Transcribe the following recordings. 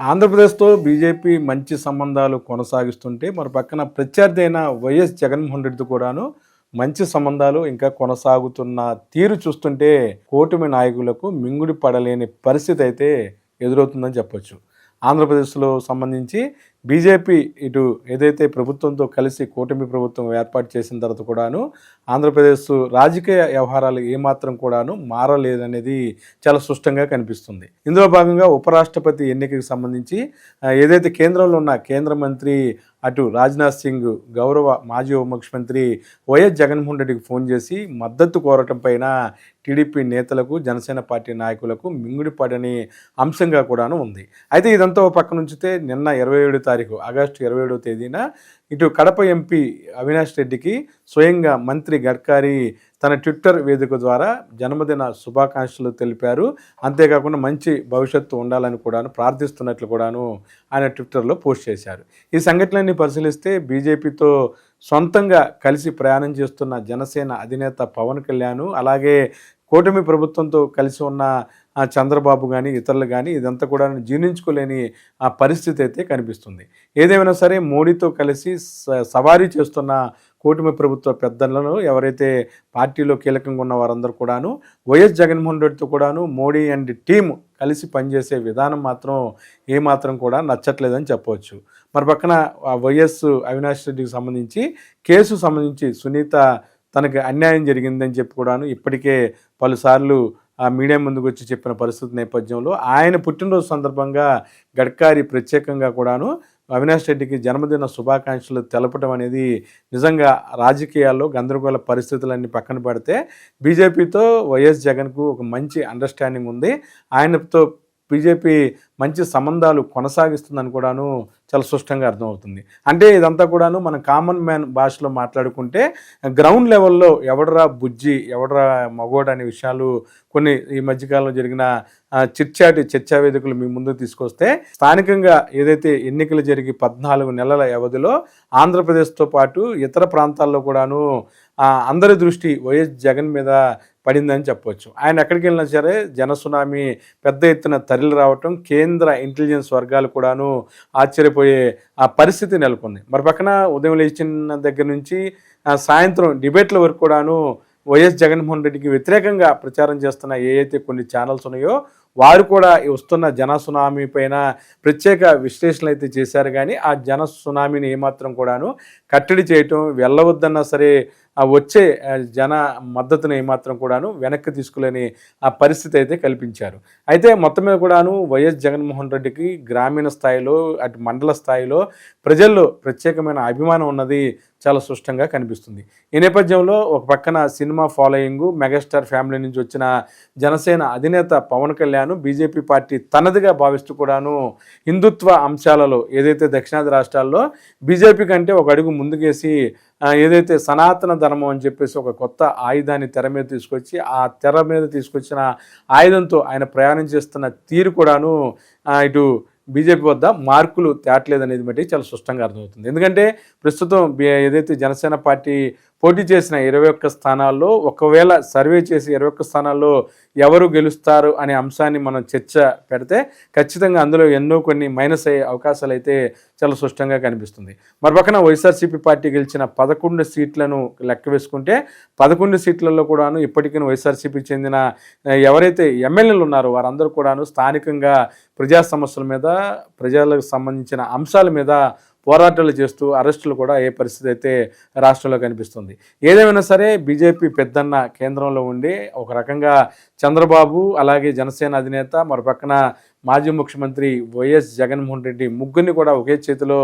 ఆంధ్రప్రదేశ్తో BJP మంచి సంబంధాలు కొనసాగిస్తుంటే మరి పక్కన ప్రత్యర్థి అయిన వైఎస్ జగన్మోహన్ రెడ్డితో కూడాను మంచి సంబంధాలు ఇంకా కొనసాగుతున్న తీరు చూస్తుంటే కూటమి నాయకులకు మింగుడి పడలేని పరిస్థితి అయితే ఎదురవుతుందని చెప్పొచ్చు. ఆంధ్రప్రదేశ్లో సంబంధించి బీజేపీ ఇటు ఏదైతే ప్రభుత్వంతో కలిసి కూటమి ప్రభుత్వం ఏర్పాటు చేసిన తర్వాత కూడాను ఆంధ్రప్రదేశ్ రాజకీయ వ్యవహారాలు ఏమాత్రం కూడాను మారలేదనేది చాలా స్పష్టంగా కనిపిస్తుంది. ఇందులో భాగంగా ఉపరాష్ట్రపతి ఎన్నికకి సంబంధించి ఏదైతే కేంద్రంలో ఉన్న కేంద్ర మంత్రి అటు రాజ్నాథ్ సింగ్ గౌరవ మాజీ ఉప ముఖ్యమంత్రి వైఎస్ జగన్మోహన్ రెడ్డికి ఫోన్ చేసి మద్దతు కోరటం పైన టీడీపీ నేతలకు జనసేన పార్టీ నాయకులకు మింగుడిపడని అంశంగా కూడాను ఉంది. అయితే ఇదంతా ఒక పక్కన ఉంచితే నిన్న ఇరవై ఏడు తారీఖు ఆగస్టు ఇరవై ఏడవ తేదీన ఇటు కడప ఎంపీ అవినాష్ రెడ్డికి స్వయంగా మంత్రి గడ్కరీ తన ట్విట్టర్ వేదిక ద్వారా జన్మదిన శుభాకాంక్షలు తెలిపారు. అంతేకాకుండా మంచి భవిష్యత్తు ఉండాలని కూడాను ప్రార్థిస్తున్నట్లు కూడాను ఆయన ట్విట్టర్లో పోస్ట్ చేశారు. ఈ సంఘటనలన్నీ పరిశీలిస్తే బీజేపీతో సొంతంగా కలిసి ప్రయాణం చేస్తున్న జనసేన అధినేత పవన్ కళ్యాణ్ అలాగే కూటమి ప్రభుత్వంతో కలిసి ఉన్న చంద్రబాబు కానీ ఇతరులు కానీ ఇదంతా కూడా జీర్ణించుకోలేని ఆ పరిస్థితి అయితే కనిపిస్తుంది. ఏదేమైనా సరే మోడీతో కలిసి స- సవారీ చేస్తున్న కూటమి ప్రభుత్వ పెద్దలను ఎవరైతే పార్టీలో కీలకంగా ఉన్న వారందరూ కూడాను వైఎస్ జగన్మోహన్ రెడ్డితో కూడాను మోడీ అండ్ టీం కలిసి పనిచేసే విధానం మాత్రం ఏమాత్రం కూడా నచ్చట్లేదని చెప్పవచ్చు. మరి పక్కన వైఎస్ అవినాష్ రెడ్డికి సంబంధించి కేసు సంబంధించి సునీత తనకు అన్యాయం జరిగిందని చెప్పి కూడాను ఇప్పటికే పలుసార్లు మీడియా ముందుకు వచ్చి చెప్పిన పరిస్థితి నేపథ్యంలో ఆయన పుట్టినరోజు సందర్భంగా గడ్కారి ప్రత్యేకంగా కూడాను అవినాష్ రెడ్డికి జన్మదిన శుభాకాంక్షలు తెలపడం అనేది నిజంగా రాజకీయాల్లో గందరగోళ పరిస్థితులన్నీ పక్కన పెడితే బీజేపీతో వైఎస్ జగన్కు ఒక మంచి అండర్స్టాండింగ్ ఉంది. ఆయనతో బీజేపీ మంచి సంబంధాలు కొనసాగిస్తుందని కూడాను చాలా స్పష్టంగా అర్థమవుతుంది. అంటే ఇదంతా కూడాను మన కామన్ మ్యాన్ భాషలో మాట్లాడుకుంటే గ్రౌండ్ లెవెల్లో ఎవడరా బుజ్జి ఎవడరా మగోడు అనే విషయాలు కొన్ని ఈ మధ్యకాలంలో జరిగిన చిట్చాటి చర్చా వేదికలు మీ ముందుకు తీసుకొస్తే స్థానికంగా ఏదైతే ఎన్నికలు జరిగి పద్నాలుగు నెలల వ్యవధిలో ఆంధ్రప్రదేశ్తో పాటు ఇతర ప్రాంతాల్లో కూడాను అందరి దృష్టి వైఎస్ జగన్ మీద పడిందని చెప్పవచ్చు ఆయన ఎక్కడికి వెళ్ళినా సరే జనసునామీ పెద్ద ఎత్తున తరలి రావటం కేంద్ర ఇంటెలిజెన్స్ వర్గాలు కూడాను ఆశ్చర్యపోయే ఆ పరిస్థితి నెలకొంది. మరి పక్కన ఉదయం లేచిన దగ్గర నుంచి సాయంత్రం డిబేట్ల వరకు కూడాను వైఎస్ జగన్మోహన్ రెడ్డికి వ్యతిరేకంగా ప్రచారం చేస్తున్న ఏ కొన్ని ఛానల్స్ ఉన్నాయో వారు కూడా ఈ వస్తున్న జన సునామీ పైన ప్రత్యేక విశ్లేషణలు అయితే చేశారు. కానీ ఆ జన సునామీని ఏమాత్రం కూడాను కట్టడి చేయటం వెళ్ళవద్దన్నా సరే ఆ వచ్చే జన మద్దతును ఏమాత్రం కూడాను వెనక్కి తీసుకులేని ఆ పరిస్థితి అయితే కల్పించారు. అయితే మొత్తం మీద కూడాను వైఎస్ జగన్మోహన్ రెడ్డికి గ్రామీణ స్థాయిలో అటు మండల స్థాయిలో ప్రజల్లో ప్రత్యేకమైన అభిమానం ఉన్నది చాలా స్పష్టంగా కనిపిస్తుంది. ఈ నేపథ్యంలో ఒక పక్కన సినిమా ఫాలోయింగ్ మెగాస్టార్ ఫ్యామిలీ నుంచి వచ్చిన జనసేన అధినేత పవన్ కళ్యాణ్ బీజేపీ పార్టీ తనదిగా భావిస్తూ కూడాను హిందుత్వ అంశాలలో ఏదైతే దక్షిణాది రాష్ట్రాల్లో బీజేపీ కంటే ఒక అడుగు ముందుకేసి ఏదైతే సనాతన ధర్మం అని చెప్పేసి ఒక కొత్త ఆయుధాన్ని తెర మీద తీసుకొచ్చి ఆ తెర మీద తీసుకొచ్చిన ఆయుధంతో ఆయన ప్రయాణం చేస్తున్న తీరు కూడాను ఇటు బీజేపీ వద్ద మార్కులు తేటలేదనేది బట్టి చాలా స్పష్టంగా అర్థమవుతుంది. ఎందుకంటే ప్రస్తుతం ఏదైతే జనసేన పార్టీ పోటీ చేసిన ఇరవై ఒక్క స్థానాల్లో ఒకవేళ సర్వే చేసి ఇరవై ఒక్క స్థానాల్లో ఎవరు గెలుస్తారు అనే అంశాన్ని మనం చర్చ పెడితే ఖచ్చితంగా అందులో ఎన్నో కొన్ని మైనస్ అయ్యే అవకాశాలు అయితే చాలా స్పష్టంగా కనిపిస్తుంది. మరి పక్కన వైఎస్ఆర్సీపీ పార్టీ గెలిచిన పదకొండు సీట్లను లెక్క వేసుకుంటే పదకొండు సీట్లలో కూడాను ఇప్పటికీ వైఎస్ఆర్సీపీ చెందిన ఎవరైతే ఎమ్మెల్యేలు ఉన్నారో వారందరూ కూడాను స్థానికంగా ప్రజా సమస్యల మీద ప్రజలకు సంబంధించిన అంశాల మీద పోరాటాలు చేస్తూ అరెస్టులు కూడా ఏ పరిస్థితి అయితే రాష్ట్రంలో కనిపిస్తుంది. ఏదేమైనా సరే బీజేపీ పెద్దన్న కేంద్రంలో ఉండి ఒక రకంగా చంద్రబాబు అలాగే జనసేన అధినేత మరి పక్కన మాజీ ముఖ్యమంత్రి వైఎస్ జగన్మోహన్ రెడ్డి ముగ్గురిని కూడా ఒకే చేతిలో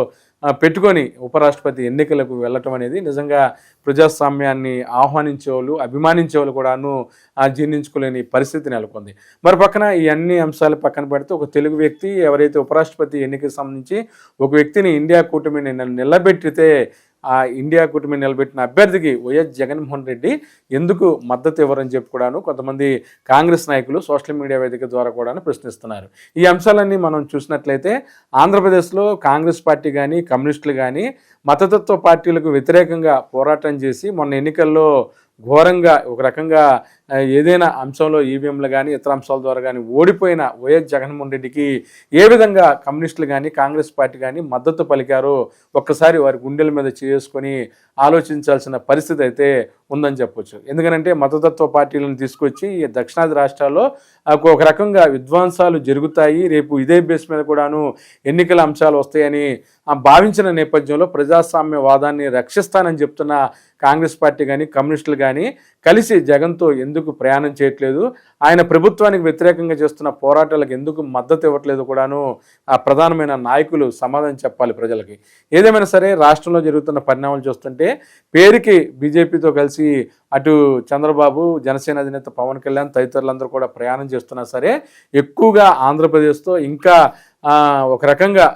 పెట్టుకొని ఉపరాష్ట్రపతి ఎన్నికలకు వెళ్ళటం అనేది నిజంగా ప్రజాస్వామ్యాన్ని ఆహ్వానించే వాళ్ళు అభిమానించే వాళ్ళు కూడాను జీర్ణించుకోలేని పరిస్థితి నెలకొంది. మరి పక్కన ఈ అన్ని అంశాలు పక్కన పెడితే ఒక తెలుగు వ్యక్తి ఎవరైతే ఉపరాష్ట్రపతి ఎన్నికకు సంబంధించి ఒక వ్యక్తిని ఇండియా కూటమిని నిలబెట్టితే ఆ ఇండియా కూటమి నిలబెట్టిన అభ్యర్థికి వైఎస్ జగన్మోహన్ రెడ్డి ఎందుకు మద్దతు ఇవ్వరని చెప్పి కూడాను కొంతమంది కాంగ్రెస్ నాయకులు సోషల్ మీడియా వేదిక ద్వారా కూడా ప్రశ్నిస్తున్నారు. ఈ అంశాలన్నీ మనం చూసినట్లయితే ఆంధ్రప్రదేశ్లో కాంగ్రెస్ పార్టీ కానీ కమ్యూనిస్టులు కానీ మతతత్వ పార్టీలకు వ్యతిరేకంగా పోరాటం చేసి మొన్న ఎన్నికల్లో ఘోరంగా ఒక రకంగా ఏదైనా అంశంలో ఈవీఎంలు కానీ ఇతర అంశాల ద్వారా కానీ ఓడిపోయిన వైఎస్ జగన్మోహన్ రెడ్డికి ఏ విధంగా కమ్యూనిస్టులు కానీ కాంగ్రెస్ పార్టీ కానీ మద్దతు పలికారో ఒక్కసారి వారి గుండెల మీద చేసుకొని ఆలోచించాల్సిన పరిస్థితి అయితే ఉందని చెప్పొచ్చు. ఎందుకంటే మతతత్వ పార్టీలను తీసుకొచ్చి ఈ దక్షిణాది రాష్ట్రాల్లో ఒక రకంగా విధ్వంసాలు జరుగుతాయి. రేపు ఇదే బేస్ మీద కూడాను ఎన్నికల అంశాలు వస్తాయని భావించిన నేపథ్యంలో ప్రజాస్వామ్యవాదాన్ని రక్షిస్తానని చెప్తున్న కాంగ్రెస్ పార్టీ కానీ కమ్యూనిస్టులు కానీ కలిసి జగన్తో ఎందుకు ప్రయాణం చేయట్లేదు? ఆయన ప్రభుత్వానికి వ్యతిరేకంగా చేస్తున్న పోరాటాలకు ఎందుకు మద్దతు ఇవ్వట్లేదు కూడాను? ఆ ప్రధానమైన నాయకులు సమాధానం చెప్పాలి ప్రజలకి. ఏదేమైనా సరే రాష్ట్రంలో జరుగుతున్న పరిణామాలు చూస్తుంటే పేరుకి బీజేపీతో కలిసి అటు చంద్రబాబు జనసేన అధినేత పవన్ కళ్యాణ్ తదితరులందరూ కూడా ప్రయాణం చేస్తున్నా సరే ఎక్కువగా ఆంధ్రప్రదేశ్తో ఇంకా ఒక రకంగా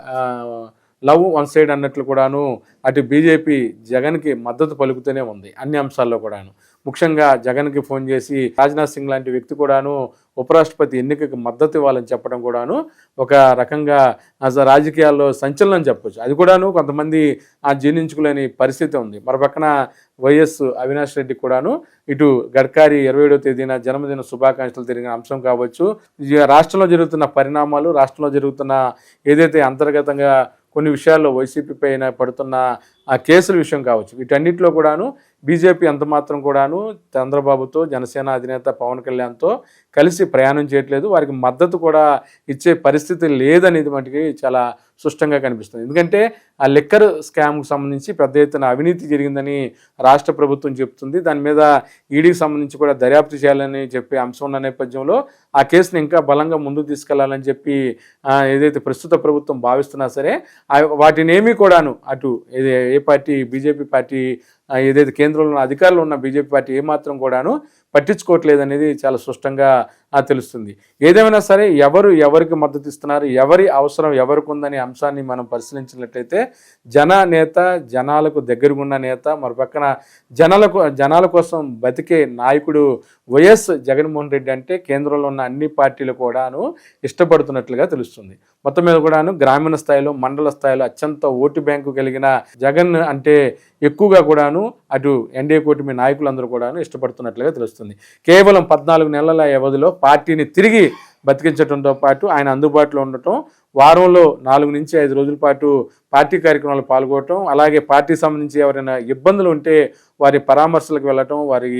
లవ్ వన్ సైడ్ అన్నట్లు కూడాను అటు బీజేపీ జగన్కి మద్దతు పలుకుతూనే ఉంది అన్ని అంశాల్లో కూడాను. ముఖ్యంగా జగన్కి ఫోన్ చేసి రాజ్నాథ్ సింగ్ లాంటి వ్యక్తి కూడాను ఉపరాష్ట్రపతి ఎన్నికకు మద్దతు ఇవ్వాలని చెప్పడం కూడాను ఒక రకంగా అసలు రాజకీయాల్లో సంచలనం చెప్పొచ్చు. అది కూడాను కొంతమంది ఆ జీర్ణించుకోలేని పరిస్థితి ఉంది. మరోపక్కన వైఎస్ అవినాష్ రెడ్డి కూడాను ఇటు గడ్కారీ ఇరవై ఏడో తేదీన జన్మదిన శుభాకాంక్షలు తిరిగిన అంశం కావచ్చు. రాష్ట్రంలో జరుగుతున్న పరిణామాలు రాష్ట్రంలో జరుగుతున్న ఏదైతే అంతర్గతంగా కొన్ని విషయాల్లో వైసీపీ పైన పడుతున్న ఆ కేసుల విషయం కావచ్చు. వీటన్నిటిలో కూడాను బీజేపీ ఎంతమాత్రం కూడాను చంద్రబాబుతో జనసేన అధినేత పవన్ కళ్యాణ్తో కలిసి ప్రయాణం చేయట్లేదు. వారికి మద్దతు కూడా ఇచ్చే పరిస్థితి లేదనేది మటుకి చాలా స్పష్టంగా కనిపిస్తుంది. ఎందుకంటే ఆ లిక్కర్ స్కామ్కు సంబంధించి పెద్ద ఎత్తున అవినీతి జరిగిందని రాష్ట్ర ప్రభుత్వం చెప్తుంది. దాని మీద ఈడీకి సంబంధించి కూడా దర్యాప్తు చేయాలని చెప్పి అంశం ఉన్న నేపథ్యంలో ఆ కేసుని ఇంకా బలంగా ముందుకు తీసుకెళ్ళాలని చెప్పి ఏదైతే ప్రస్తుత ప్రభుత్వం భావిస్తున్నా సరే వాటినేమీ కూడాను అటు ఏ ఏ పార్టీ బీజేపీ పార్టీ ఏదైతే కేంద్రంలో ఉన్న అధికారులు ఉన్న బీజేపీ పార్టీ ఏమాత్రం కూడాను పట్టించుకోవట్లేదు అనేది చాలా స్పష్టంగా తెలుస్తుంది. ఏదేమైనా సరే ఎవరు ఎవరికి మద్దతు ఇస్తున్నారు ఎవరి అవసరం ఎవరికి ఉందనే అంశాన్ని మనం పరిశీలించినట్లయితే జన నేత జనాలకు దగ్గరగున్న నేత మరి పక్కన జనాలకు జనాల కోసం బతికే నాయకుడు వైఎస్ జగన్మోహన్ రెడ్డి అంటే కేంద్రంలో ఉన్న అన్ని పార్టీలు కూడాను ఇష్టపడుతున్నట్లుగా తెలుస్తుంది. మొత్తం మీద కూడాను గ్రామీణ స్థాయిలో మండల స్థాయిలో అత్యంత ఓటు బ్యాంకు కలిగిన జగన్ అంటే ఎక్కువగా కూడాను అటు ఎన్డీఏ కూటమి నాయకులందరూ కూడాను ఇష్టపడుతున్నట్లుగా తెలుస్తుంది. కేవలం పద్నాలుగు నెలల వ్యవధిలో పార్టీని తిరిగి బతికించడంతో పాటు ఆయన అందుబాటులో ఉండటం వారంలో నాలుగు నుంచి ఐదు రోజుల పాటు పార్టీ కార్యక్రమాలు పాల్గొనటం అలాగే పార్టీ సంబంధించి ఎవరైనా ఇబ్బందులు ఉంటే వారి పరామర్శలకు వెళ్ళటం వారి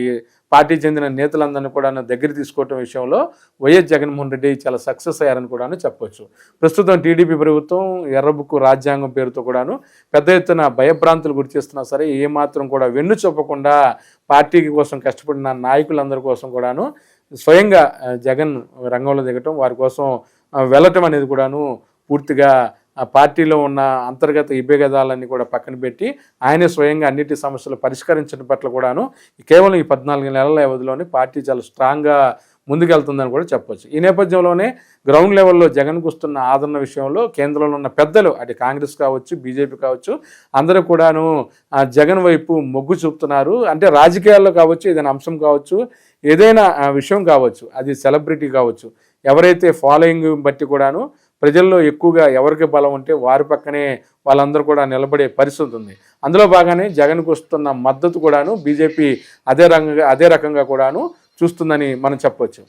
పార్టీ చెందిన నేతలందరినీ కూడా దగ్గర తీసుకోవటం విషయంలో వైఎస్ జగన్మోహన్ రెడ్డి చాలా సక్సెస్ అయ్యారని కూడాను చెప్పొచ్చు. ప్రస్తుతం టీడీపీ ప్రభుత్వం ఎర్రబుక్కు రాజ్యాంగం పేరుతో కూడాను పెద్ద ఎత్తున భయభ్రాంతులు గురి చేస్తున్నా సరే ఏమాత్రం కూడా వెన్ను చెప్పకుండా పార్టీకి కోసం కష్టపడిన నాయకులందరి కోసం కూడాను స్వయంగా జగన్ రంగంలో దిగటం వారి కోసం వెళ్ళటం అనేది కూడాను పూర్తిగా ఆ పార్టీలో ఉన్న అంతర్గత ఇబ్బేగదాలన్నీ కూడా పక్కన పెట్టి ఆయనే స్వయంగా అన్నిటి సమస్యలు పరిష్కరించడం పట్ల కూడాను కేవలం ఈ పద్నాలుగు నెలల వ్యవధిలోనే పార్టీ చాలా స్ట్రాంగ్గా ముందుకెళ్తుందని కూడా చెప్పొచ్చు. ఈ నేపథ్యంలోనే గ్రౌండ్ లెవెల్లో జగన్కు వస్తున్న ఆదరణ విషయంలో కేంద్రంలో ఉన్న పెద్దలు అటు కాంగ్రెస్ కావచ్చు బీజేపీ కావచ్చు అందరూ కూడాను జగన్ వైపు మొగ్గు చూపుతున్నారు. అంటే రాజకీయాల్లో కావచ్చు ఏదైనా అంశం కావచ్చు ఏదైనా విషయం కావచ్చు అది సెలబ్రిటీ కావచ్చు ఎవరైతే ఫాలోయింగ్ బట్టి కూడాను ప్రజల్లో ఎక్కువగా ఎవరికి బలం ఉంటే వారి పక్కనే వాళ్ళందరూ కూడా నిలబడే పరిస్థితి ఉంది. అందులో భాగానే జగన్కు వస్తున్న మద్దతు కూడాను బీజేపీ అదే రంగంగా అదే రకంగా కూడాను చూస్తుందని మనం చెప్పవచ్చు